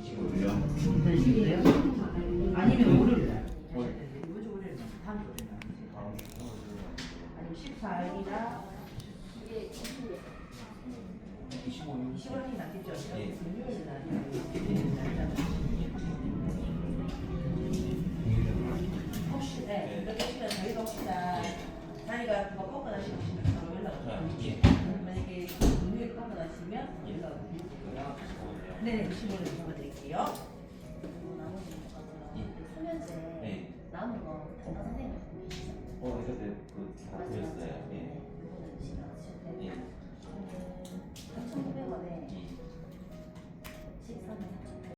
25일요? 되시겠어요? 아니면 월요일날. 월요일. 이번 주 월요일 날. 다음 주 월요일날. 아니면 14일이나 이게 25일. 10월이 낫겠죠? 예. 금요일 날. 금요일 날. 혹시 네, 그렇게 하시면 저희가 혹시나 자리가 뭐 꺾어나시면 바로 연락 아, 드릴게요. 드릴게요. 네, 15일 전화드릴게요. 나머지 예. 수면제 네. 남은 거 담당 선생님 갖고 계시죠? 어, 그때 그다 드렸어요. 예. 네, 그거는 시간 주실 예. 때 3,900원에 예.